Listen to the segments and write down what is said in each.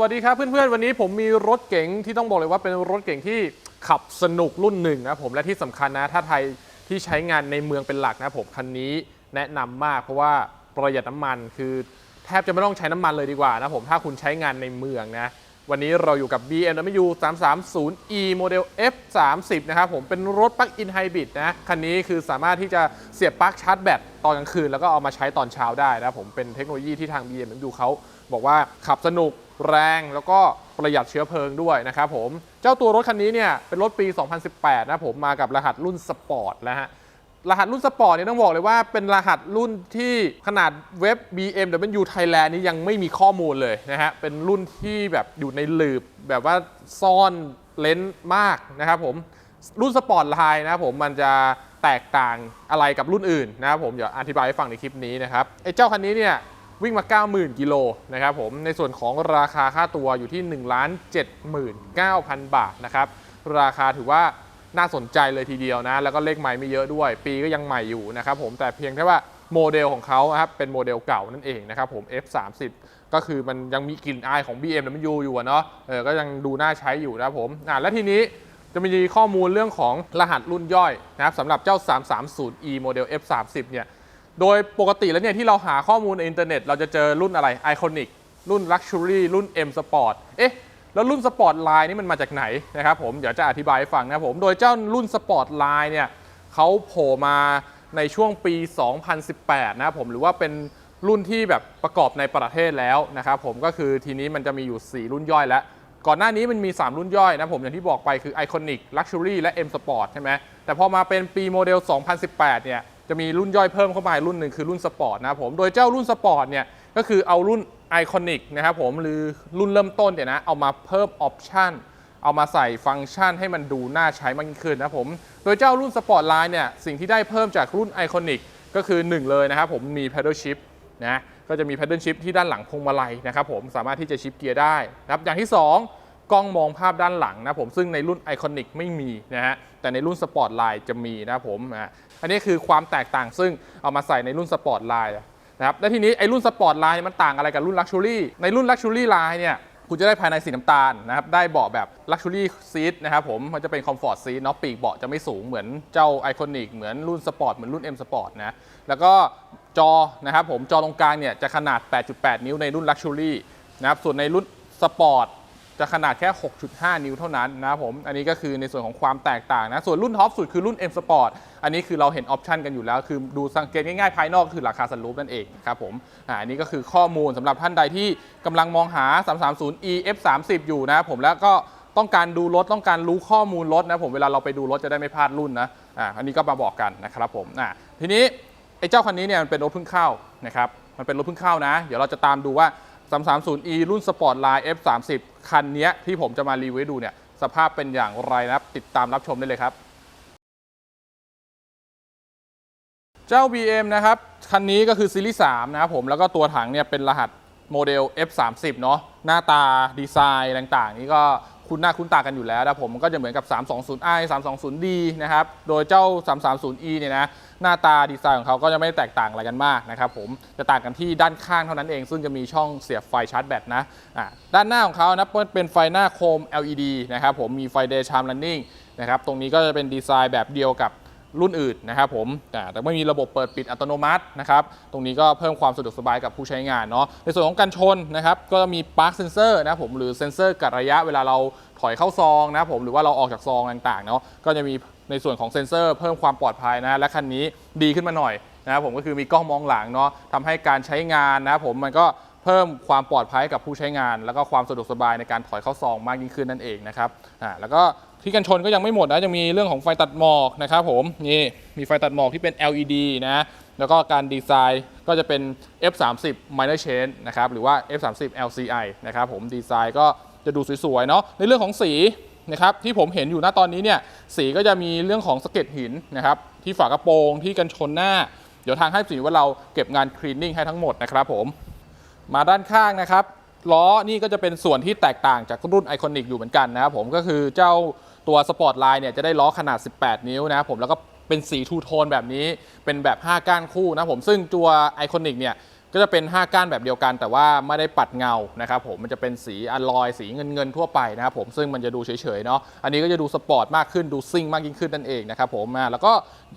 วัสดีครับเพื่อนๆ วันนี้ผมมีรถเก๋งที่ต้องบอกเลยว่าเป็นรถเก๋งที่ขับสนุกรุ่นหนึ่งนะผมและที่สำคัญนะถ้าไทยที่ใช้งานในเมืองเป็นหลักนะผมคันนี้แนะนำมากเพราะว่าประหยัดน้ำมันคือแทบจะไม่ต้องใช้น้ำมันเลยดีกว่านะผมถ้าคุณใช้งานในเมืองนะวันนี้เราอยู่กับ BMW 330e โมเดล F30 นะครับผมเป็นรถปลั๊กอินไฮบริดนะคันนี้คือสามารถที่จะเสียบปลั๊กชาร์จแบตตอนกลางคืน แล้วก็เอามาใช้ตอนเช้าได้นะผมเป็นเทคโนโลยีที่ทาง BMW เขาบอกว่าขับสนุก แรงแล้วก็ประหยัดเชื้อเพลิงด้วยนะครับผม เจ้าตัวรถคันนี้เนี่ยเป็นรถปี 2018 นะผมมากับรหัสรุ่นสปอร์ตนะฮะ รหัสรุ่นสปอร์ตเนี่ยต้องบอกเลยว่าเป็นรหัสรุ่นที่ขนาดเว็บ BMW Thailand นี้ยังไม่มีข้อมูลเลยนะฮะ เป็นรุ่นที่แบบอยู่ในหลืบแบบว่าซ่อนเลนส์มากนะครับผม รุ่นสปอร์ตไลน์นะผมมันจะแตกต่างอะไรกับรุ่นอื่นนะครับผม เดี๋ยวอธิบายให้ฟังในคลิปนี้นะครับไอ้เจ้าคันนี้เนี่ย วิ่งมา 90,000 กิโลนะครับผม ในส่วนของราคาค่าตัวอยู่ที่ 1 7 9 0 0 0 บาทนะครับ ราคาถือว่าน่าสนใจเลยทีเดียวนะ แล้วก็เลขใหม่ไม่เยอะด้วย ปีก็ยังใหม่อยู่นะครับผม แต่เพียงแค่ว่าโมเดลของเขาครับเป็นโมเดลเก่านั่นเองนะครับผม F30 ก็คือมันยังมีกลิ่นอายของ BMW อยู่เนาะ เออ ก็ยังดูน่าใช้อยู่นะครับผม อะและทีนี้จะมีข้อมูลเรื่องของรหัสรุ่นย่อยนะครับสำหรับเจ้า 330e โมเดล F30 เนี่ย โดยปกติแล้วเนี่ยที่เราหาข้อมูลในอินเทอร์เน็ต เราจะเจอรุ่นอะไร Iconic รุ่น Luxury รุ่น M Sport เอ๊ะ แล้วรุ่นสปอร์ตไลน์นี่มันมาจากไหนนะครับผมเดี๋ยวจะอธิบายให้ฟังนะผม โดยเจ้ารุ่นสปอร์ตไลน์เนี่ยเขาโผล่มาในช่วงปี 2018 นะผมหรือว่าเป็นรุ่นที่แบบประกอบในประเทศแล้วนะครับผมก็คือทีนี้มันจะมีอยู่ 4 รุ่นย่อยแล้ว ก่อนหน้านี้มันมี 3 รุ่นย่อยนะผมอย่างที่บอกไปคือ Iconic Luxury และ M Sport ใช่ไหมแต่พอมาเป็นปีโมเดล 2018 เนี่ย จะมีรุ่นย่อยเพิ่มเข้ามาอีกรุ่นหนึ่งคือรุ่นสปอร์ตนะครับผม โดยเจ้ารุ่นสปอร์ตเนี่ยก็คือเอารุ่น Iconic นะครับผมหรือรุ่นเริ่มต้นเนี่ยนะเอามาเพิ่มออปชันเอามาใส่ฟังก์ชันให้มันดูน่าใช้มากยิ่งขึ้นนะครับผม โดยเจ้ารุ่นสปอร์ตไลน์เนี่ยสิ่งที่ได้เพิ่มจากรุ่น Iconic ก็คือ 1 เลยนะครับผมมี pedal shift นะก็จะมี pedal shift ที่ด้านหลังพวงมาลัยนะครับผมสามารถที่จะชิปเกียร์ได้นะครับอย่างที่ 2 กล้องมองภาพด้านหลังนะผมซึ่งในรุ่น Iconic ไม่มีนะฮะแต่ในรุ่น Sport Line จะมีนะผมอะอันนี้คือความแตกต่างซึ่งเอามาใส่ในรุ่น Sport Line นะครับและทีนี้ไอรุ่น Sport Line มันต่างอะไรกับรุ่น Luxury ในรุ่น Luxury Line เนี่ยคุณจะได้ภายในสีน้ำตาลนะครับได้เบาะแบบ Luxury Seat นะครับผมมันจะเป็น Comfort Seat เนาะปีกเบาะจะไม่สูงเหมือนเจ้า Iconic เหมือนรุ่น Sport เหมือนรุ่น M Sport นะแล้วก็จอนะครับผมจอตรงกลางเนี่ยจะขนาด 8.8 นิ้วในรุ่น Luxury นะครับส่วนในรุ่น Sport จะขนาดแค่ 6.5 นิ้วเท่านั้นนะครับผม อันนี้ก็คือในส่วนของความแตกต่างนะ ส่วนรุ่นท็อปสุดคือรุ่น M Sport อันนี้คือเราเห็นออปชันกันอยู่แล้ว คือดูสังเกตง่ายๆ ภายนอกคือราคาสลูปนั่นเองครับผมอ่าอันนี้ก็คือข้อมูลสำหรับท่านใดที่กำลังมองหา 330e F30 อยู่นะครับผมแล้วก็ต้องการดูรถต้องการรู้ข้อมูลรถนะผมเวลาเราไปดูรถจะได้ไม่พลาดรุ่นนะอ่าอันนี้ก็มาบอกกันนะครับผมอ่าทีนี้ไอ้เจ้าคันนี้เนี่ยมันเป็นรถเพิ่งเข้านะครับมันเป็นรถเพิ่งเข้านะ เดี๋ยวเราจะตามดูว่า 330e รุ่น Sport Line F30 คันนี้ที่ผมจะมารีวิวดูเนี่ยสภาพเป็นอย่างไรนะครับ ติดตามรับชมได้เลยครับ เจ้า BM นะครับ คันนี้ก็คือซีรีส์3นะครับผมแล้วก็ตัวถังเนี่ยเป็นรหัสโมเดล F30 เนาะหน้าตาดีไซน์ต่างๆ นี่ก็ คุ้นหน้าคุ้นตากันอยู่แล้วนะผมก็จะเหมือนกับ 320i 320d นะครับ โดยเจ้า 330e เนี่ยนะหน้าตาดีไซน์ของเขาก็จะไม่แตกต่างอะไรกันมากนะครับผมจะต่างกันที่ด้านข้างเท่านั้นเอง ซึ่งจะมีช่องเสียบไฟชาร์จแบตนะอะด้านหน้าของเขานะเป็นไฟหน้าโคม LED นะครับผมมีไฟเดย์ชาร์มลันนิ่งนะครับตรงนี้ก็จะเป็นดีไซน์แบบเดียวกับ รุ่นอื่นนะครับผมแต่ไม่มีระบบเปิดปิดอัตโนมัตินะครับตรงนี้ก็เพิ่มความสะดวกสบายกับผู้ใช้งานเนาะในส่วนของการชนนะครับก็มีปาร์คเซนเซอร์นะผมหรือเซนเซอร์กัดระยะเวลาเราถอยเข้าซองนะผมหรือว่าเราออกจากซองต่างๆเนาะก็จะมีในส่วนของเซนเซอร์เพิ่มความปลอดภัยนะและคันนี้ดีขึ้นมาหน่อยนะครับผมก็คือมีกล้องมองหลังเนาะทำให้การใช้งานนะผมมันก็เพิ่มความปลอดภัยกับผู้ใช้งาน แล้วก็ความสะดวกสบายในการถอยเข้าซองมากยิ่งขึ้นนั่นเองนะครับอ่าแล้วก็ ที่กันชนก็ยังไม่หมดนะยังมีเรื่องของไฟตัดหมอกนะครับผมนี่มีไฟตัดหมอกที่เป็น LED นะแล้วก็การดีไซน์ก็จะเป็น F30 minor change นะครับหรือว่า F30 LCI นะครับผมดีไซน์ก็จะดูสวยๆเนาะในเรื่องของสีนะครับที่ผมเห็นอยู่ณตอนนี้เนี่ยสีก็จะมีเรื่องของสะเก็ดหินนะครับที่ฝากระโปรงที่กันชนหน้า เดี๋ยวทางให้สีว่าเราเก็บงานคลีนนิ่งให้ทั้งหมดนะครับผมมาด้านข้างนะครับล้อนี่ก็จะเป็นส่วนที่แตกต่างจากรุ่นไอคอนิกอยู่เหมือนกันนะครับผมก็คือเจ้า ตัวสปอร์ตไลน์เนี่ยจะได้ล้อขนาด 18 นิ้วนะผมแล้วก็เป็นสีทูโทนแบบนี้เป็นแบบ 5 ก้านคู่นะผมซึ่งตัวไอคอนิกเนี่ย ก็จะเป็น 5 ก้านแบบเดียวกัน แต่ว่าไม่ได้ปัดเงานะครับผมมันจะเป็นสีอลลอยสีเงินเงินทั่วไปนะครับผมซึ่งมันจะดูเฉยๆเนาะอันนี้ก็จะดูสปอร์ตมากขึ้นดูซิ่งมากยิ่งขึ้นนั่นเองนะครับผมแล้วก็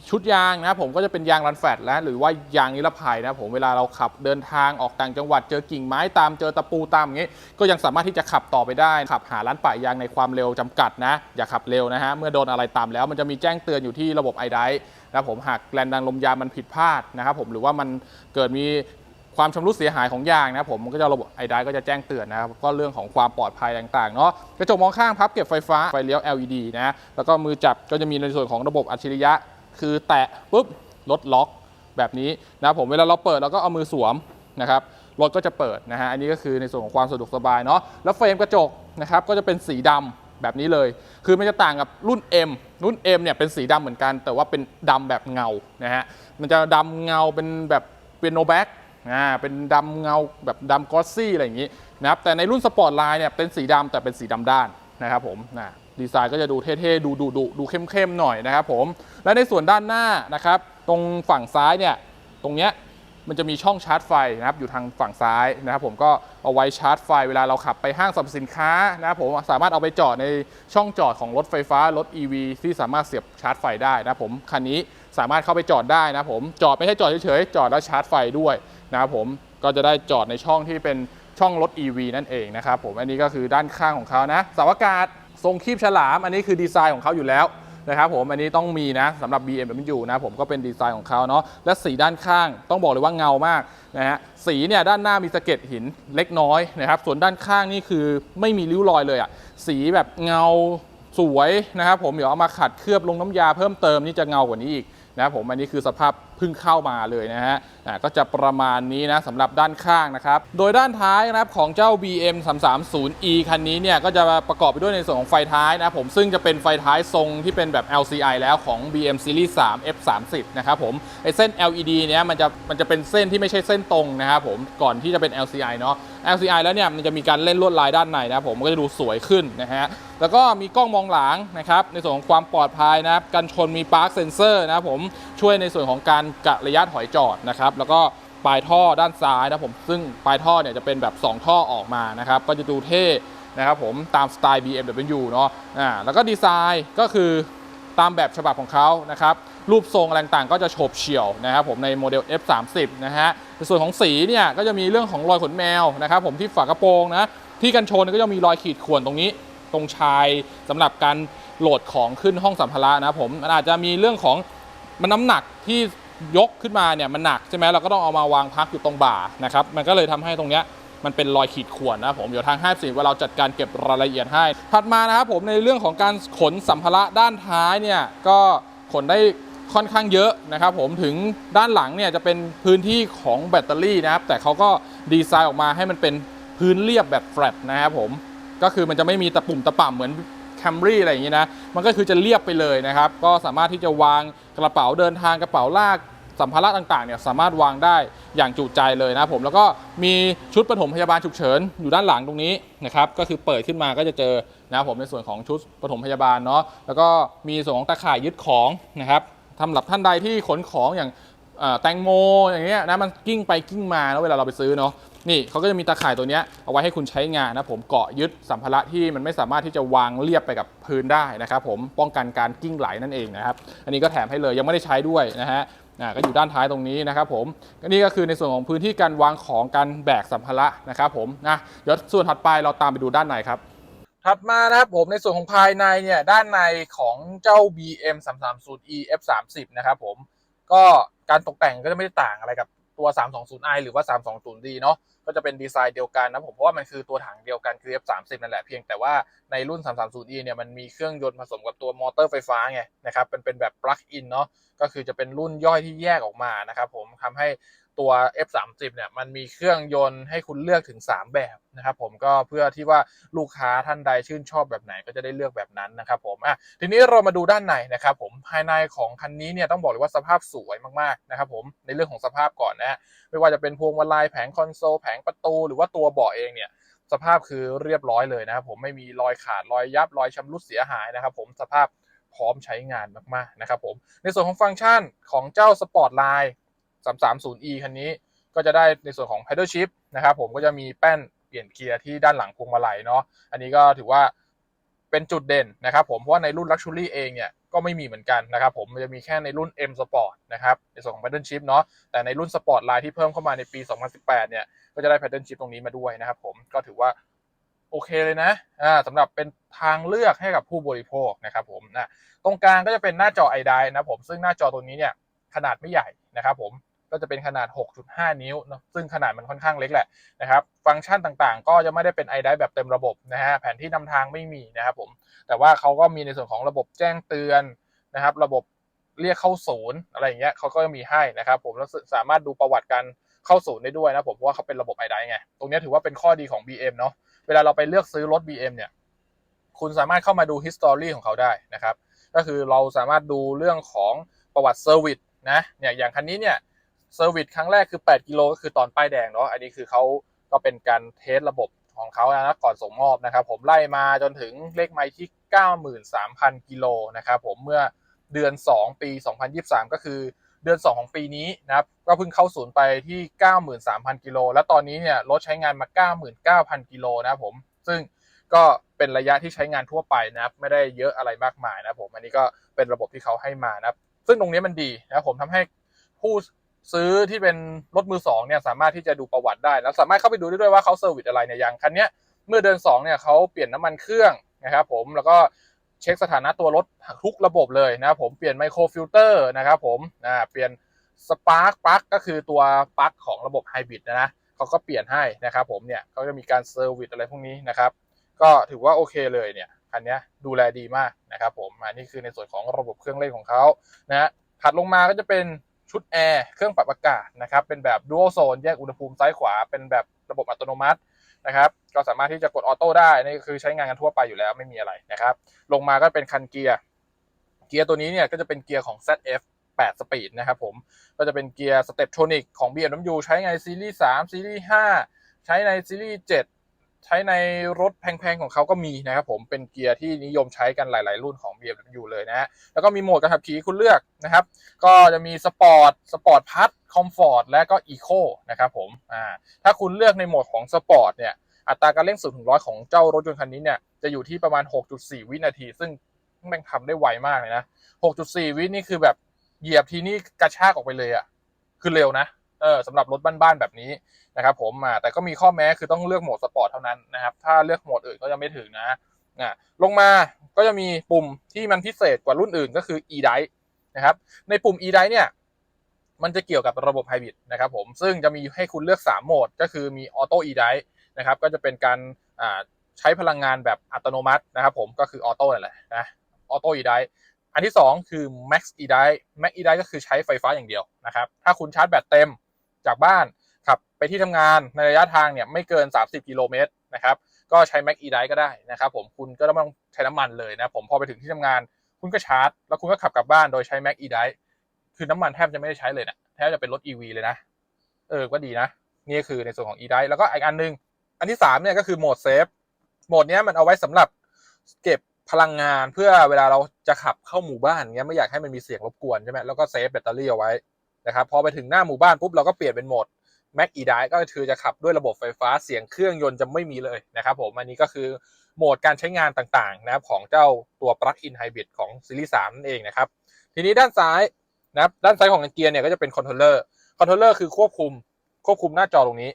ชุดยางนะครับผมก็จะเป็นยางรันแฟตแล้วหรือว่ายางนิรภัยนะผมเวลาเราขับเดินทางออกต่างจังหวัดเจอกิ่งไม้ตามเจอตะปูตามอย่างงี้ก็ยังสามารถที่จะขับต่อไปได้ขับหาร้านป่ายางในความเร็วจำกัดนะอย่าขับเร็วนะฮะเมื่อโดนอะไรตามแล้วมันจะมีแจ้งเตือนอยู่ที่ระบบไอไดนะครับผมหากแรงดันลมยางมันผิดพลาดนะครับผมหรือว่ามันเกิดมี ความชำรุดเสียหายของยางนะผมมันก็จะระบบไอไดก็จะแจ้งเตือนนะครับก็เรื่องของความปลอดภัยต่างๆเนาะกระจกมองข้างพับเก็บไฟฟ้าไฟเลี้ยว LED นะแล้วก็มือจับก็จะมีในส่วนของระบบอัจฉริยะ คือแตะปุ๊บรถล็อกแบบนี้นะผมเวลาเราเปิดเราก็เอามือสวมนะครับรถก็จะเปิดนะฮะอันนี้ก็คือในส่วนของความสะดวกสบายเนาะแล้วเฟรมกระจกนะครับก็จะเป็นสีดำแบบนี้เลย คือมันจะต่างกับรุ่น M รุ่น M เนี่ยเป็นสีดำเหมือนกัน แต่ว่าเป็นดำแบบเงานะฮะมันจะดำเงาเป็นแบบเป็นโนแบ็ก อ่าเป็นดำเงาแบบดำกอสซี่อะไรอย่างนี้นะครับแต่ในรุ่นสปอร์ตไลน์เนี่ยเป็นสีดำแต่เป็นสีดำด้านนะครับผมนะดีไซน์ก็จะดูเท่ๆ ดูดูดูดูเข้มๆหน่อยนะครับผม และในส่วนด้านหน้านะครับ ตรงฝั่งซ้ายเนี่ย ตรงเนี้ยมันจะมีช่องชาร์จไฟนะครับ อยู่ทางฝั่งซ้ายนะครับผมก็เอาไว้ชาร์จไฟเวลาเราขับไปห้างสรรพสินค้านะครับผมสามารถเอาไปจอดในช่องจอดของรถไฟฟ้ารถ EV ที่สามารถเสียบชาร์จไฟได้นะครับผมคันนี้ สามารถเข้าไปจอดได้นะผมจอดไม่ใช่จอดเฉยๆจอดแล้วชาร์จไฟด้วยนะครับผมก็จะได้จอดในช่องที่เป็นช่องรถ EV นั่นเองนะครับผมอันนี้ก็คือด้านข้างของเขานะสาอากาศทรงคีบฉลาม อันนี้คือดีไซน์ของเขาอยู่แล้วนะครับผมอันนี้ต้องมีนะสำหรับ BMW นะผมก็เป็นดีไซน์ของเขาเนาะและสีด้านข้างต้องบอกเลยว่าเงามากนะฮะสีเนี่ยด้านหน้ามีสะเก็ดหินเล็กน้อยนะครับส่วนด้านข้างนี่คือไม่มีริ้วรอยเลยอะสีแบบเงาสวยนะครับผมเดี๋ยวเอามาขัดเคลือบลงน้ำยาเพิ่มเติมนี่จะเงากว่านี้อีก นะครับผมอันนี้คือสภาพ เพิ่งเข้ามาเลยนะฮะก็จะประมาณนี้นะสำหรับด้านข้างนะครับ โดยด้านท้ายนะครับของเจ้า BM 330e คันนี้เนี่ยก็จะประกอบไปด้วยในส่วนของไฟท้ายนะผมซึ่งจะเป็นไฟท้ายทรงที่เป็นแบบ LCI แล้วของ BM Series 3 F30 นะครับผมไอเส้น LED เนี้ยมันจะมันจะเป็นเส้นที่ไม่ใช่เส้นตรงนะครับผมก่อนที่จะเป็น LCI เนาะ LCI แล้วเนี่ยมันจะมีการเล่นลวดลายด้านในนะครับผมมันก็จะดูสวยขึ้นนะฮะแล้วก็มีกล้องมองหลังนะครับในส่วนของความปลอดภัยนะครับกันชนมี Park Sensor นะครับผมช่วยในส่วนของการกะระยะถอยจอดนะครับแล้วก็ปลายท่อด้านซ้ายนะผมซึ่งปลายท่อเนี่ยจะเป็นแบบ 2 ท่อออกมานะครับก็จะดูเท่นะครับผมตามสไตล์ BMW เนาะอ่าแล้วก็ดีไซน์ก็คือตามแบบฉบับของเขานะครับรูปทรงอะไรต่างก็จะโฉบเฉี่ยวนะครับผมในโมเดล F30 นะฮะในส่วนของสีเนี่ยก็จะมีเรื่องของรอยขนแมวนะครับผมที่ฝากระโปรงนะที่กันชนก็จะมีรอยขีดข่วนตรงนี้ ตรงชายสำหรับการโหลดของขึ้นห้องสัมภาระนะผมมันอาจจะมีเรื่องของมันน้ำหนักที่ ยกขึ้นมาเนี่ยมันหนักใช่ไหมเราก็ต้องเอามาวางพักอยู่ตรงบ่านะครับมันก็เลยทำให้ตรงเนี้ยมันเป็นรอยขีดข่วนนะครับผมเดี๋ยวทางห้าสิว่าเราจัดการเก็บรายละเอียดให้ ถัดมานะครับผมในเรื่องของการขนสัมภาระด้านท้ายเนี่ยก็ขนได้ค่อนข้างเยอะนะครับผมถึงด้านหลังเนี่ยจะเป็นพื้นที่ของแบตเตอรี่นะครับแต่เขาก็ดีไซน์ออกมาให้มันเป็นพื้นเรียบแบบแฟลตนะครับผมก็คือมันจะไม่มีตะปุ่มตะป่ำเหมือน แคมรี่อะไรอย่างนี้นะ มันก็คือจะเรียบไปเลยนะครับ ก็สามารถที่จะวางกระเป๋าเดินทางกระเป๋าลากสัมภาระต่างๆเนี่ยสามารถวางได้อย่างจุใจเลยนะผมแล้วก็มีชุดปฐมพยาบาลฉุกเฉินอยู่ด้านหลังตรงนี้นะครับก็คือเปิดขึ้นมาก็จะเจอนะผมในส่วนของชุดปฐมพยาบาลเนาะแล้วก็มีส่วนของตะข่ายยึดของนะครับสำหรับท่านใดที่ขนของอย่างแตงโมอย่างเงี้ยนะมันกิ้งไปกิ้งมาแล้วเวลาเราไปซื้อเนาะ นี่เขาก็จะมีตาข่ายตัวนี้เอาไว้ให้คุณใช้งานนะผมเกาะยึดสัมภาระที่มันไม่สามารถที่จะวางเรียบไปกับพื้นได้นะครับผมป้องกันการกิ้งไหลนั่นเองนะครับอันนี้ก็แถมให้เลยยังไม่ได้ใช้ด้วยนะฮะก็อยู่ด้านท้ายตรงนี้นะครับผมก็นี่ก็คือในส่วนของพื้นที่การวางของการแบกสัมภาระนะครับผมนะเดี๋ยวส่วนถัดไปเราตามไปดูด้านในครับถัดมานะครับผมในส่วนของภายในเนี่ยด้านในของเจ้า BM 330e F30 นะครับผมก็การตกแต่งก็จะไม่ได้ต่างอะไรกับ ตัว 320i หรือว่า 320d เนาะก็จะเป็นดีไซน์เดียวกันนะผมเพราะว่ามันคือตัวถังเดียวกันคือ F30 นั่นแหละเพียงแต่ว่าในรุ่น 330e เนี่ยมันมีเครื่องยนต์ผสมกับตัวมอเตอร์ไฟฟ้าไงนะครับเป็นเป็นแบบปลั๊กอินเนาะก็คือจะเป็นรุ่นย่อยที่แยกออกมานะครับผมทำให้ ตัว F30 เนี่ยมันมีเครื่องยนต์ให้คุณเลือกถึง 3 แบบนะครับผมก็เพื่อที่ว่าลูกค้าท่านใดชื่นชอบแบบไหนก็จะได้เลือกแบบนั้นนะครับผมอะทีนี้เรามาดูด้านในนะครับผมภายในของคันนี้เนี่ยต้องบอกเลยว่าสภาพสวยมากๆนะครับผมในเรื่องของสภาพก่อนนะฮะไม่ว่าจะเป็นพวงมาลัยแผงคอนโซลแผงประตู หรือว่าตัวเบาะเองเนี่ยสภาพคือเรียบร้อยเลยนะครับผมไม่มีรอยขาดรอยยับรอยชำรุดเสียหายนะครับผมสภาพพร้อมใช้งานมากๆนะครับผมในส่วนของฟังก์ชันของเจ้า Sport Line 330e คันนี้ก็จะได้ในส่วนของ pedal shift นะครับผมก็จะมีแป้นเปลี่ยนเกียร์ที่ด้านหลังพวงมาลัยเนาะอันนี้ก็ถือว่าเป็นจุดเด่นนะครับผมเพราะว่าในรุ่น Luxury เองเนี่ยก็ไม่มีเหมือนกันนะครับผมมันจะมีแค่ในรุ่น M Sport นะครับในส่วนของ pedal shift เนาะแต่ในรุ่น Sport Line ที่เพิ่มเข้ามาในปี 2018 เนี่ยก็จะได้ pedal shift ตรงนี้มาด้วยนะครับผมก็ถือว่าโอเคเลยนะอ่าสำหรับเป็นทางเลือกให้กับผู้บริโภคนะครับผมนะตรงกลางก็จะเป็นหน้าจอ i d i นะผมซึ่งหน้าจอตัวนี้เนี่ยขนาดไม่ใหญ่นะครับผม ก็จะเป็นขนาด 6.5 นิ้วนะซึ่งขนาดมันค่อนข้างเล็กแหละนะครับ ฟังก์ชันต่างๆ ก็จะไม่ได้เป็น i d i v e แบบเต็มระบบนะฮะ แผนที่นำทางไม่มีนะครับผม แต่ว่าเขาก็มีในส่วนของระบบแจ้งเตือนนะครับ ระบบเรียกเข้าศูนย์อะไรอย่างเงี้ยเขาก็มีให้นะครับผม แล้วสามารถดูประวัติการเข้าศูนย์ได้ด้วยนะผม เพราะว่าเขาเป็นระบบไอไดไง ตรงนี้ถือว่าเป็นข้อดีของ BM เนาะ เวลาเราไปเลือกซื้อรถ BM เนี่ย คุณสามารถเข้ามาดู history ของเขาได้นะครับ ก็คือเราสามารถดูเรื่องของประวัติเซอร์วิสนะ เนี่ย อย่างคันนี้เนี่ย เซอร์วิสครั้งแรกคือ 8 กิโลก็คือตอนป้ายแดงเนาะอันนี้คือเขาก็เป็นการเทสระบบของเขานะก่อนส่งมอบนะครับ ผมไล่มาจนถึงเลขไมล์ที่ 93,000 กิโลนะครับผมเมื่อเดือน 2 ปี 2023 ก็คือเดือน 2 ของปีนี้นะครับก็เพิ่งเข้าศูนย์ไปที่ 93,000 กิโล และตอนนี้เนี่ยรถใช้งานมา 99,000 กิโลนะครับผมซึ่งก็เป็นระยะที่ใช้งานทั่วไปนะครับไม่ได้เยอะอะไรมากมายนะครับผมอันนี้ก็เป็นระบบที่เขาให้มานะครับซึ่งตรงนี้มันดีนะครับผมทำให้ผู้ ซื้อที่เป็นรถมือสองเนี่ยสามารถที่จะดูประวัติได้ แล้วสามารถเข้าไปดูได้ด้วยว่าเขาเซอร์วิสอะไรเนี่ยอย่างคันเนี้ยเมื่อเดือน2เนี่ยเขาเปลี่ยนน้ำมันเครื่องนะครับผมแล้วก็เช็คสถานะตัวรถทุกระบบเลยนะครับผมเปลี่ยนไมโครฟิลเตอร์นะครับผมอ่าเปลี่ยนสปาร์คปลั๊กก็คือตัวปลั๊กของระบบไฮบริดนะนะเขาก็เปลี่ยนให้นะครับผมเนี่ยเขาจะมีการเซอร์วิสอะไรพวกนี้นะครับก็ถือว่าโอเคเลยเนี่ยคันนี้ดูแลดีมากนะครับผมอันนี้คือในส่วนของระบบเครื่องเล่นของเขานะฮะถัดลงมาก็จะเป็น ชุดแอร์เครื่องปรับอากาศนะครับเป็นแบบ dual zone แยกอุณหภูมิซ้ายขวา เป็นแบบระบบอัตโนมัตินะครับก็สามารถที่จะกดออโต้ได้นี่คือใช้งานกันทั่วไปอยู่แล้วไม่มีอะไรนะครับ ลงมาก็เป็นคันเกียร์เกียร์ตัวนี้เนี่ยก็จะเป็นเกียร์ของ ZF 8 Speed นะครับผมก็จะเป็นเกียร์สเต p โทนิกของ BMW ใช้ในซีรีส์3ซีรีส์5ใช้ในซีรีส์7 ใช้ในรถแพงๆของเขาก็มีนะครับผมเป็นเกียร์ที่นิยมใช้กันหลาย ๆ รุ่นของ BMW เลยนะฮะแล้วก็มีโหมดการขับขี่คุณเลือกนะครับ ก็จะมีสปอร์ตสปอร์ตพัทคอมฟอร์ตและก็อีโคนะครับผมอ่าถ้าคุณเลือกในโหมดของสปอร์ตเนี่ยอัตราการเร่ง0ถึง100ของเจ้ารถยนต์คันนี้เนี่ยจะอยู่ที่ประมาณ 6.4 วินาที ซึ่งแม่งทำได้ไวมากเลยนะ 6.4 วินี่คือแบบเหยียบทีนี่กระชากออกไปเลยอะ่ะ คือเร็วนะ เออสำหรับรถบ้านๆแบบนี้นะครับผมอ่าแต่ก็มีข้อแม้คือต้องเลือกโหมดสปอร์ตเท่านั้นนะครับ ถ้าเลือกโหมดอื่นก็จะไม่ถึงนะอ่าลงมาก็จะมีปุ่มที่มันพิเศษกว่ารุ่นอื่นก็คือ e-drive นะครับ ในปุ่ม e-drive เนี่ย มันจะเกี่ยวกับระบบไฮบริดนะครับผม ซึ่งจะมีให้คุณเลือก 3 โหมด ก็คือมี Auto e-drive นะครับ ก็จะเป็นการใช้พลังงานแบบอัตโนมัตินะครับผม ก็คือออโต้นั่นแหละนะ Auto e-drive อันที่ 2 คือ Max e-drive Max e-drive ก็คือใช้ไฟฟ้าอย่างเดียวนะครับ ถ้าคุณชาร์จแบตเต็ม จากบ้านขับไปที่ทำงานในระยะทางเนี่ยไม่เกิน 30 กิโลเมตรนะครับก็ใช้ Max e-drive ก็ได้นะครับผมคุณก็ไม่ต้องใช้น้ำมันเลยนะผมพอไปถึงที่ทำงาน คุณก็ชาร์จ แล้วคุณก็ขับกลับบ้านโดยใช้ Max e-drive คือน้ำมันแทบจะไม่ได้ใช้เลยนะแทบจะเป็นรถ EV เลยนะ เออก็ดีนะ นี่คือในส่วนของ e d i แล้วก็อีกอันหนึง อันที่3เนี่ยก็คือโหมดเซฟโหมดเนี้ยมันเอาไว้สำหรับเก็บพลังงานเพื่อเวลาเราจะขับเข้าหมู่บ้านเงี้ยไม่อยากให้มันมีเสียงรบกวนใช่ไหมแล้วก็เซฟแบตเตอรี่เอาไว้ นะครับพอไปถึงหน้าหมู่บ้านปุ๊บเราก็เปลี่ยนเป็นโหมด Max e-drive ก็คือจะขับด้วยระบบไฟฟ้าเสียงเครื่องยนต์จะไม่มีเลยนะครับผมอันนี้ก็คือโหมดการใช้งานต่างๆนะครับของเจ้าตัว plug-in hybrid ของซีรีส์3นั่นเองนะครับทีนี้ด้านซ้ายนะครับด้านซ้ายของเกียร์เนี่ยก็จะเป็นคอนโทรลเลอร์คอนโทรลเลอร์คือควบคุมควบคุมหน้าจอตรงนี้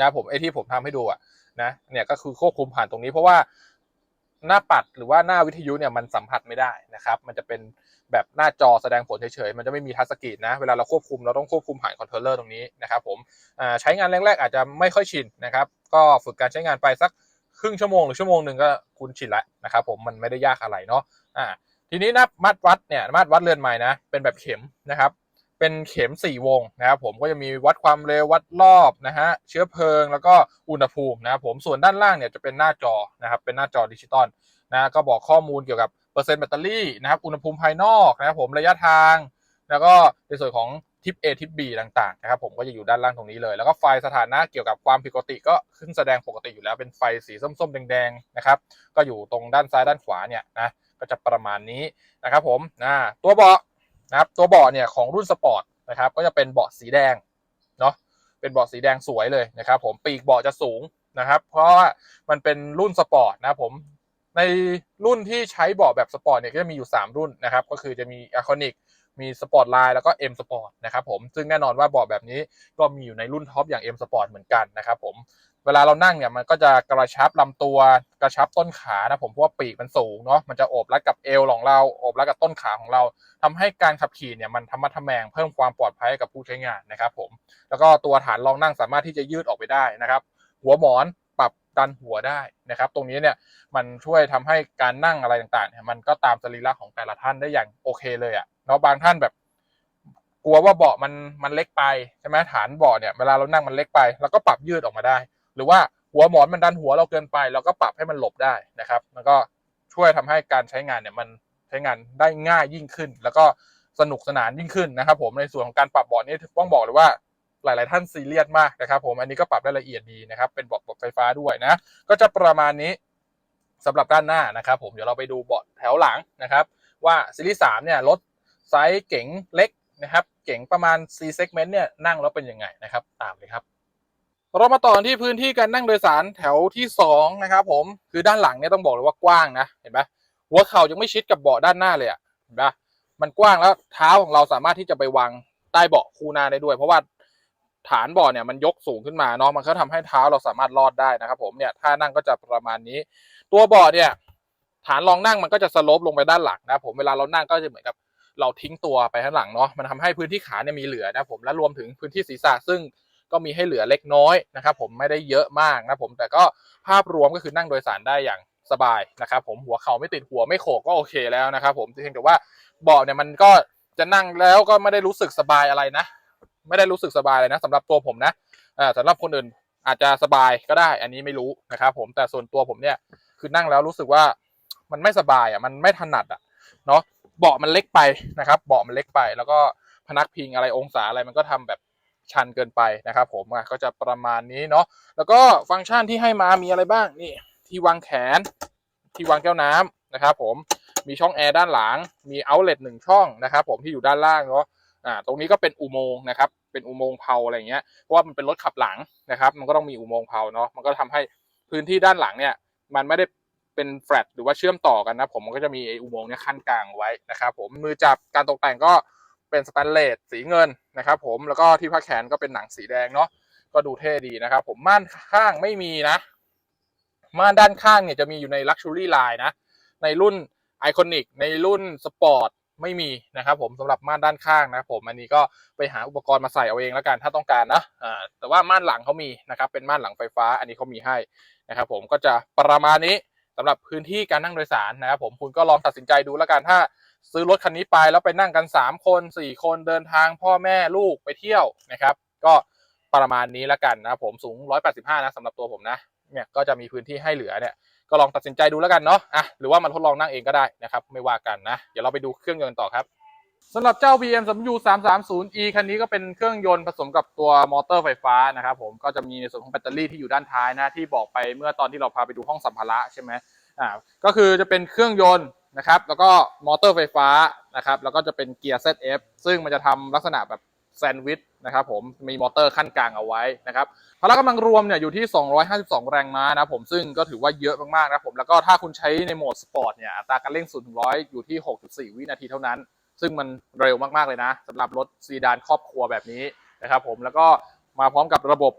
นะผมไอที่ผมทำให้ดูอะนะเนี่ยก็คือควบคุมผ่านตรงนี้เพราะว่าหน้าปัดหรือว่าหน้าวิทยุเนี่ยมันสัมผัสไม่ได้นะครับ มันจะเป็น แบบหน้าจอแสดงผลเฉยๆ มันจะไม่มีทัชสกรีนนะ เวลาเราควบคุมเราต้องควบคุมผ่านคอนโทรลเลอร์ตรงนี้นะครับผมใช้งานแรกๆ อาจจะไม่ค่อยชินนะครับ ก็ฝึกการใช้งานไปสักครึ่งชั่วโมงหรือชั่วโมงหนึ่งก็คุ้นชินแล้วนะครับผมมันไม่ได้ยากอะไรเนาะอ่าทีนี้นะมาตรวัดเนี่ยมาตรวัดเรือนไม้นะ เป็นแบบเข็มนะครับ เป็นเข็ม 4 วงนะครับผมก็จะมีวัดความเร็ววัดรอบนะฮะเชื้อเพลิงแล้วก็อุณหภูมินะครับผมส่วนด้านล่างเนี่ยจะเป็นหน้าจอนะครับเป็นหน้าจอดิจิตอลนะก็บอกข้อมูลเกี่ยวกับ เปอร์เซ็นต์แบตเตอรี่นะครับ อุณหภูมิภายนอกนะครับผมระยะทาง แล้วก็ในส่วนของทิป A ทิป B ต่างๆนะครับผมก็จะอยู่ด้านล่างตรงนี้เลย แล้วก็ไฟสถานะเกี่ยวกับความผิดปกติก็ขึ้นแสดงปกติอยู่แล้วเป็นไฟสีส้มๆแดงๆนะครับก็อยู่ตรงด้านซ้ายด้านขวาเนี่ยนะก็จะประมาณนี้นะครับผมนะตัวเบาะนะครับตัวเบาะเนี่ยของรุ่นสปอร์ตนะครับก็จะเป็นเบาะสีแดงเนาะเป็นเบาะสีแดงสวยเลยนะครับผมปีกเบาะจะสูงนะครับเพราะว่ามันเป็นรุ่นสปอร์ตนะครับผม ในรุ่นที่ใช้เบาะแบบสปอร์ตเนี่ยก็จะมีอยู่ 3 รุ่นนะครับ ก็คือจะมี a c o n i c มีสปอร์ตไลน์แล้วก็ M Sport นะครับผมซึ่งแน่นอนว่าเบาะแบบนี้ก็มีอยู่ในรุ่นท็อปอย่าง M Sport เหมือนกันนะครับผมเวลาเรานั่งเนี่ยมันก็จะกระชับลำตัวกระชับต้นขานะผมเพราะว่าปีกมันสูงเนาะมันจะโอบรัดกับเอวของเราโอบรัดกับต้นขาของเราทำให้การขับขี่เนี่ยมันทำมัดทแมงเพิ่มความปลอดภัยให้กับผู้ใช้งานนะครับผมแล้วก็ตัวฐานรองนั่งสามารถที่จะยืดออกไปได้นะครับ หัวหมอน ดันหัวได้นะครับ ตรงนี้เนี่ยมันช่วยทำให้การนั่งอะไรต่างๆเนี่ยมันก็ตามสรีระของแต่ละท่านได้อย่างโอเคเลยอะ่ะเนาะบางท่านแบบ กลัวว่าเบาะมันมันเล็กไปใช่ไหมฐานเบาะเนี่ยเวลาเรานั่งมันเล็กไปเราก็ปรับยืดออกมาได้ หรือว่าหัวหมอนมันดันหัวเราเกินไปเราก็ปรับให้มันหลบได้นะครับมันก็ช่วยทำให้การใช้งานเนี่ยมันใช้งานได้ง่ายยิ่งขึ้น แล้วก็สนุกสนานยิ่งขึ้นนะครับ ผมในส่วนของการปรับเบาะนี่ต้องบอกเลยว่า หลาย ๆ ท่านซีเรียสมากนะครับ ผมอันนี้ก็ปรับได้ละเอียดดีนะครับ เป็นเบาะไฟฟ้าด้วยนะ ก็จะประมาณนี้สำหรับด้านหน้านะครับ ผมเดี๋ยวเราไปดูเบาะแถวหลังนะครับ ว่าซีรีส์3เนี่ยรถไซส์เก๋งเล็กนะครับ เก๋งประมาณ C segment เนี่ยนั่งแล้วเป็นยังไงนะครับ ตามเลยครับเรามาต่อนที่พื้นที่การนั่งโดยสารแถวที่2นะครับ ผมคือด้านหลังเนี่ยต้องบอกเลยว่ากว้างนะเห็นไหมหัวเข่ายังไม่ชิดกับเบาะด้านหน้าเลยอะเห็นปะมันกว้างแล้วเท้าของเราสามารถที่จะไปวางใต้เบาะคู่หน้าได้ด้วย เพราะว่า ฐานบาะเนี่ยมันยกสูงขึ้นมาเนาะมันก็ทำให้เท้าเราสามารถลอดได้นะครับ ผมเนี่ยท่านั่งก็จะประมาณนี้ ตัวบาะเนี่ยฐานรองนั่งมันก็จะสโลปลงไปด้านหลังนะผมเวลาเรานั่งก็จะเหมือนกับเราทิ้งตัวไปข้างหลังเนาะมันทำให้พื้นที่ขาเนี่ยมีเหลือนะผมและรวมถึงพื้นที่ศีรษะซึ่งก็มีให้เหลือเล็กน้อยนะครับ ผมไม่ได้เยอะมากนะผมแต่ก็ภาพรวมก็คือนั่งโดยสารได้อย่างสบายนะครับ ผมหัวเข่าไม่ติดหัวไม่โขกก็โอเคแล้วนะครับ ผมเพียงแต่ว่าเบาะเนี่ยมันก็จะนั่งแล้วก็ไม่ได้รู้สึกสบายอะไรนะ ไม่ได้รู้สึกสบายเลยนะสำหรับตัวผมนะอ่าสำหรับคนอื่นอาจจะสบายก็ได้ อันนี้ไม่รู้นะครับผมแต่ส่วนตัวผมเนี่ยคือนั่งแล้วรู้สึกว่ามันไม่สบายอะมันไม่ถนัดอะเนาะเบาะมันเล็กไปนะครับ เบาะมันเล็กไป แล้วก็พนักพิงอะไรองศาอะไรมันก็ทำแบบชันเกินไปนะครับผมก็จะประมาณนี้เนาะแล้วก็ฟังก์ชันที่ให้มามีอะไรบ้างนี่ ที่วางแขน ที่วางแก้วน้ำนะครับผมมีช่องแอร์ด้านหลังมีเอาท์เล t หนึ่งช่องนะครับผมที่อยู่ด้านล่างเนาะ อ่าตรงนี้ก็เป็นอุโมงค์นะครับ เป็นอุโมงค์เผาอะไรอย่างเงี้ยเพราะว่ามันเป็นรถขับหลังนะครับ มันก็ต้องมีอุโมงค์เผาเนาะมันก็ทำให้พื้นที่ด้านหลังเนี่ย มันไม่ได้เป็นแฟลตหรือว่าเชื่อมต่อกันนะผมมันก็จะมีอุโมงค์เนี่ยขั้นกลางไว้นะครับ ผมมือจับการตกแต่งก็เป็นสแตนเลสสีเงินนะครับผมแล้วก็ที่ผ้าแขนก็เป็นหนังสีแดงเนาะก็ดูเท่ดีนะครับ ผมม่านข้างไม่มีนะ ม่านด้านข้างเนี่ยจะมีอยู่ใน Luxury Line นะ ในรุ่น Iconic ในรุ่น Sport ไม่มีนะครับผมสำหรับม่านด้านข้างนะครับผมอันนี้ก็ไปหาอุปกรณ์มาใส่เอาเองแล้วกันถ้าต้องการนะอ่าแต่ว่าม่านหลังเขามีนะครับเป็นม่านหลังไฟฟ้า อันนี้เขามีให้นะครับผมก็จะประมาณนี้สำหรับพื้นที่การนั่งโดยสารนะครับผมคุณก็ลองตัดสินใจดูแล้วกันถ้าซื้อรถคันนี้ไปแล้วไปนั่งกัน 3 คน 4 คนเดินทางพ่อแม่ลูกไปเที่ยวนะครับ ก็ประมาณนี้แล้วกันนะผมสูง 185 นะสำหรับตัวผมนะเนี่ยก็จะมีพื้นที่ให้เหลือเนี่ย ก็ลองตัดสินใจดูแล้วกันเนาะอะหรือว่ามันทดลองนั่งเองก็ได้นะครับไม่ว่ากันนะ เดี๋ยวเราไปดูเครื่องยนต์ต่อครับสำหรับเจ้า BMW 330e คันนี้ก็เป็นเครื่องยนต์ผสมกับตัวมอเตอร์ไฟฟ้านะครับผมก็จะมีในส่วนของแบตเตอรี่ที่อยู่ด้านท้ายนะที่บอกไปเมื่อตอนที่เราพาไปดูห้องสัมภาระใช่ไหมอ่าก็คือจะเป็นเครื่องยนต์นะครับแล้วก็มอเตอร์ไฟฟ้านะครับแล้วก็จะเป็นเกียร์ ZF ซึ่งมันจะทำลักษณะแบบ แซนด์วิชนะครับผมมีมอเตอร์ขั้นกลางเอาไว้นะครับพละกำลังรวมเนี่ยอยู่ที่ 252 แรงม้านะผมซึ่งก็ถือว่าเยอะมากๆนะผมแล้วก็ถ้าคุณใช้ในโหมดสปอร์ตเนี่ยอัตราการเร่ง0ถึง100 อยู่ที่ 6.4 วินาทีเท่านั้น ซึ่งมันเร็วมากๆเลยนะสำหรับรถซีดานครอบครัวแบบนี้นะครับผมแล้วก็มาพร้อมกับระบบ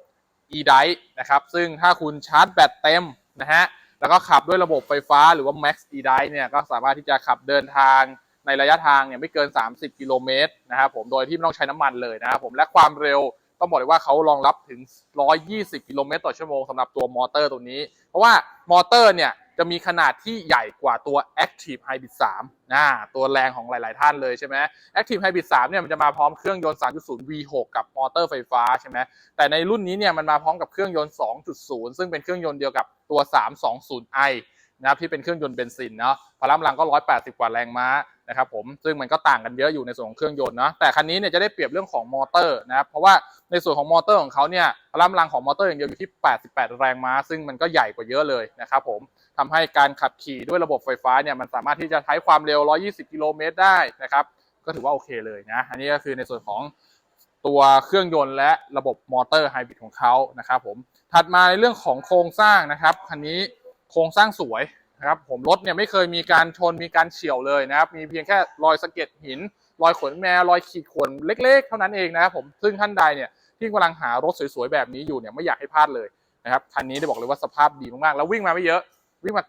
e-drive นะครับซึ่งถ้าคุณชาร์จแบตเต็มนะฮะแล้วก็ขับด้วยระบบไฟฟ้าหรือว่า Max e-drive เนี่ยก็สามารถที่จะขับเดินทาง ในระยะทางเนี่ยไม่เกิน 30 กิโลเมตรนะครับผมโดยที่ไม่ต้องใช้น้ำมันเลยนะครับผมและความเร็วต้องบอกเลยว่าเขารองรับถึง 120 กิโลเมตรต่อชั่วโมงสำหรับตัวมอเตอร์ตัวนี้ เพราะว่ามอเตอร์เนี่ยจะมีขนาดที่ใหญ่กว่าตัว Active Hybrid 3นะตัวแรงของหลาย ๆ ท่านเลยใช่ไหม Active Hybrid 3เนี่ยมันจะมาพร้อมเครื่องยนต์ 3.0 V6 กับมอเตอร์ไฟฟ้าใช่ไหมแต่ในรุ่นนี้เนี่ยมันมาพร้อมกับเครื่องยนต์ 2.0 ซึ่งเป็นเครื่องยนต์เดียวกับตัว 320i นะครับที่เป็นเครื่องยนต์เบนซินเนาะพละกำลังก็ 180 กว่าแรงม้า นะครับผมซึ่งมันก็ต่างกันเยอะอยู่ในส่วนของเครื่องยนต์นะแต่คันนี้เนี่ยจะได้เปรียบเรื่องของมอเตอร์นะครับเพราะว่าในส่วนของมอเตอร์ของเขาเนี่ยพละกำลังของมอเตอร์อย่างเดียวอยู่ที่ 88 แรงม้า ซึ่งมันก็ใหญ่กว่าเยอะเลยนะครับผมทำให้การขับขี่ด้วยระบบไฟฟ้าเนี่ยมันสามารถที่จะใช้ความเร็ว 120 กิโลเมตรได้นะครับก็ถือว่าโอเคเลยนะอันนี้ก็คือในส่วนของตัวเครื่องยนต์และระบบมอเตอร์ไฮบริดของเขานะครับผมถัดมาในเรื่องของโครงสร้างนะครับคันนี้โครงสร้างสวย นะครับผมรถเนี่ยไม่เคยมีการชนมีการเฉี่ยวเลยนะครับมีเพียงแค่รอยสะเก็ดหิน รอยขนแมวรอยขีดข่วนเล็ก ๆ เท่านั้นเองนะครับผมซึ่งท่านใดเนี่ยที่กำลังหารถสวยๆแบบนี้อยู่เนี่ยไม่อยากให้พลาดเลยนะครับคันนี้ได้บอกเลยว่าสภาพดีมากๆแล้ววิ่งมาไม่เยอะวิ่งมา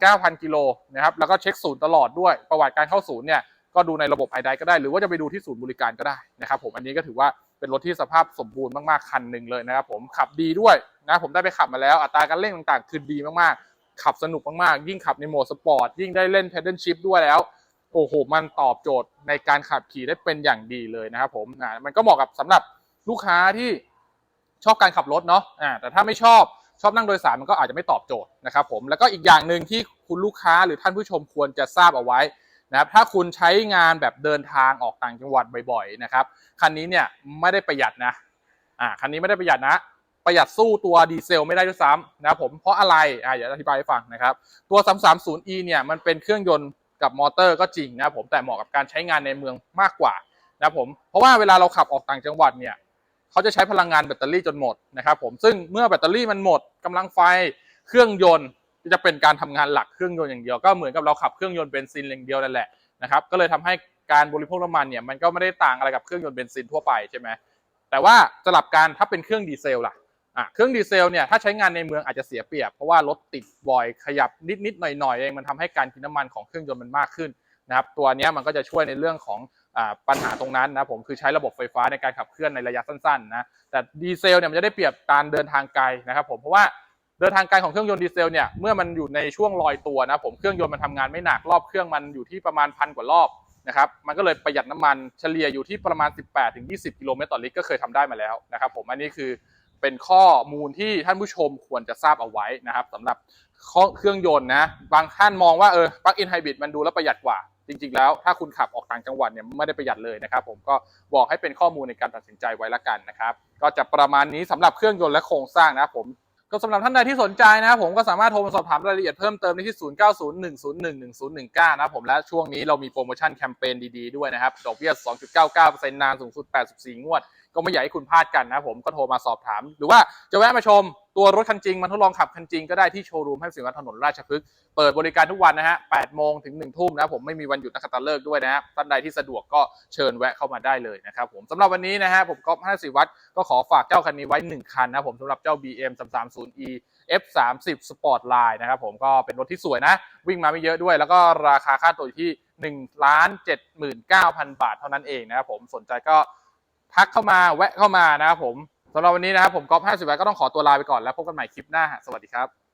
99,000 กิโลนะครับแล้วก็เช็คศูนย์ตลอดด้วยประวัติการเข้าศูนย์เนี่ยก็ดูในระบบไอไดก็ได้ หรือว่าจะไปดูที่ศูนย์บริการก็ได้นะครับผมอันนี้ก็ถือว่าเป็นรถที่สภาพสมบูรณ์มากๆคันหนึ่งเลยนะครับผมขับดีด้วยนะผมได้ไปขับมาแล้วอัตราการเร่งต่างๆ คือดีมากๆ ขับสนุกมากๆ ยิ่งขับในโหมดสปอร์ต ยิ่งได้เล่น pedal shift ด้วยแล้ว โอ้โห มันตอบโจทย์ในการขับขี่ได้เป็นอย่างดีเลยนะครับผมอ่ามันก็เหมาะกับสำหรับลูกค้าที่ชอบการขับรถเนาะอ่าแต่ถ้าไม่ชอบชอบนั่งโดยสารมันก็อาจจะไม่ตอบโจทย์นะครับผมแล้วก็อีกอย่างหนึ่งที่คุณลูกค้าหรือท่านผู้ชมควรจะทราบเอาไว้นะครับถ้าคุณใช้งานแบบเดินทางออกต่างจังหวัดบ่อยๆนะครับคันนี้เนี่ยไม่ได้ประหยัดนะอ่าคันนี้ไม่ได้ประหยัดนะ ประหยัดสู้ตัวดีเซลไม่ได้ด้วยซ้ำนะครับผมเพราะอะไรอ่าอย่าอธิบายให้ฟังนะครับตัว 330e เนี่ยมันเป็นเครื่องยนต์กับมอเตอร์ก็จริงนะครับผมแต่เหมาะกับการใช้งานในเมืองมากกว่านะครับผมเพราะว่าเวลาเราขับออกต่างจังหวัดเนี่ยเขาจะใช้พลังงานแบตเตอรี่จนหมดนะครับผมซึ่งเมื่อแบตเตอรี่มันหมดกำลังไฟเครื่องยนต์จะเป็นการทำงานหลักเครื่องยนต์อย่างเดียวก็เหมือนกับเราขับเครื่องยนต์เบนซินอย่างเดียวนั่นแหละนะครับก็เลยทำให้การบริโภคน้ำมันเนี่ยมันก็ไม่ได้ต่างอะไรกับเครื่องยนต์เบนซินทั่วไปใช่ไหมแต่ว่าสลับกันถ้าเป็นเครื่องดีเซลล่ะ อะเครื่องดีเซลเนี่ยถ้าใช้งานในเมืองอาจจะเสียเปรียบ เพราะว่ารถติดบ่อยขยับนิดๆหน่อยๆเองมันทำให้การกินน้ำมันของเครื่องยนต์มันมากขึ้นนะครับตัวนี้มันก็จะช่วยในเรื่องของปัญหาตรงนั้นนะผมคือใช้ระบบไฟฟ้าในการขับเคลื่อนในระยะสั้นๆนะแต่ดีเซลเนี่ยมันจะได้เปรียบการเดินทางไกลนะครับผมเพราะว่าเดินทางไกลของเครื่องยนต์ดีเซลเนี่ยเมื่อมันอยู่ในช่วงลอยตัวนะผมเครื่องยนต์มันทำงานไม่หนักรอบเครื่องมันอยู่ที่ประมาณพันกว่ารอบนะครับมันก็เลยประหยัดน้ำมันเฉลี่ยอยู่ที่ประมาณ 18-20 กิโลเมตรต่อลิตรก็เคยทำได้มาแล้วนะครับผมอันนี้คือ เป็นข้อมูลที่ท่านผู้ชมควรจะทราบเอาไว้นะครับสำหรับเครื่องยนต์นะบางท่านมองว่าเออปลั๊กอินไฮบริดมันดูแล้วประหยัดกว่า จริง ๆ แล้วถ้าคุณขับออกต่างจังหวัดเนี่ยไม่ได้ประหยัดเลยนะครับผมก็บอกให้เป็นข้อมูลในการตัดสินใจไว้ละกันนะครับก็จะประมาณนี้สำหรับเครื่องยนต์และโครงสร้างนะครับผมก็สำหรับท่านใดที่สนใจนะครับผมก็สามารถโทรมาสอบถามรายละเอียดเพิ่มเติมได้ที่ 0901011019 นะครับผมและช่วงนี้เรามีโปรโมชั่นแคมเปญดีๆด้วยนะครับดอกเบี้ย 2.99%นานสูงสุด 84 งวด ก็ไม่อยากให้คุณพลาดกันนะผมก็โทรมาสอบถาม หรือว่าจะแวะมาชมตัวรถคันจริงมาทดลองขับคันจริงก็ได้ที่โชว์รูมให้สินค้าถนนราชพฤกษ์เปิดบริการทุกวันนะฮะ8โมงถึง1ทุ่มนะผมไม่มีวันหยุดนักขัตฤกษ์ด้วยนะฮะท่านใดที่สะดวกก็เชิญแวะเข้ามาได้เลยนะครับผมสำหรับวันนี้นะฮะผมก๊อฟ50วัตก็ขอฝากเจ้าคันนี้ไว้ 1 คันนะผมสำหรับเจ้า BM 330e F30 Sportline นะครับผมก็เป็นรถที่สวยนะ วิ่งมาไม่เยอะด้วย แล้วก็ราคาค่าตัวอยู่ที่1ล้าน79,000 บาทเท่านั้นเองนะครับผมสนใจก็ ทักเข้ามาแวะเข้ามานะครับผมสำหรับวันนี้นะครับผมก๊อฟ50วัตก็ต้องขอตัวลาไปก่อนแล้วพบกันใหม่คลิปหน้า สวัสดีครับ